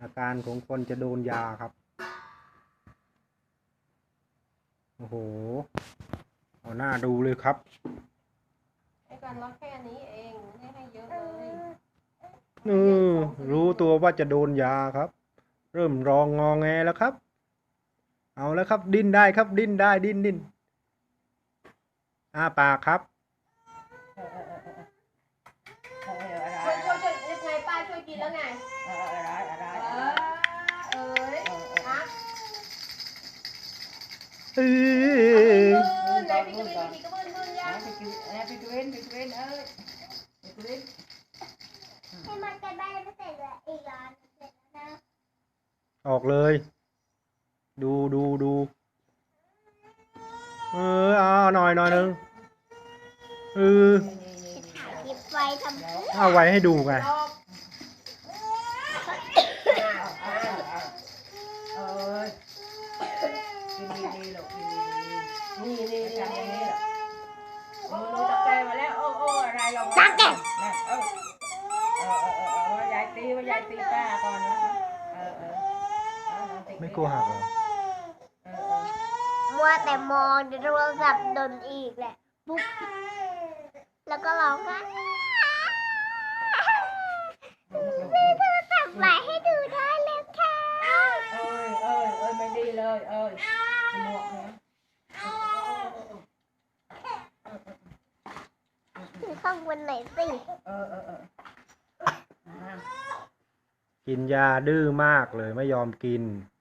อาการของคนจะโดนยาครับ โอ้โห เอาหน้าดูเลยครับ ไอ้การล็อกแค่นี้เองไม่ได้ให้เยอะเลยเออรู้ตัวว่าจะโดนยาครับ เริ่มรองงอแงแล้วครับ เอาแล้วครับ ดิ้นได้ครับ ดิ้นได้ดิ้นดิ้นอ้าปากครับเออเออเออเออเอออะไรช่วยช่วยช่วยยังไงป้าช่วยกินแล้วไง เอออะไรอะไรเออเอ้ยอะเออมือไหนพี่กระบินพี่กระบินมือยังไปกินไปกินเว้นไปกินเว้นเอ้ยไปกินเว้นให้มันใกล้บ้านไม่เสร็จแล้วอีกร้านเสร็จแล้วนะออกเลย ดูดูดูเออเอาหน่อยหน่อยนึงเออถ่ายคลิปไว้ทำเดี๋ยวเอาไว้ให้ดูไงดอก เอาเอาเอาเอ้ย กินดีๆลูกกินดีนี่นี่ๆนี่ทำอย่างนี้นี่เหรอโอ้รู้จักแกมาแล้วโอ้โอ้อะไรเราตักแกนั่นเออเออเออเออว่ายายตีว่ายายตีป้าก่อนนะเออเออเอาลองตีไม่กลัวหักเหรอเออเออ มัวแต่มองในโทรศัพท์ดนอีกแหละปุ๊บแล้วก็ร้องไห้มีโทรศัพท์ใหม่ให้ดูได้แล้วค่ะ เอ้ยเอ้ยเอ้ย ไม่ดีเลยเอ้ยหมวกนะถือข้างบนไหนอยสิ เออเออเอออ่ากินยาดื้อมากเลยไม่ยอมกินเ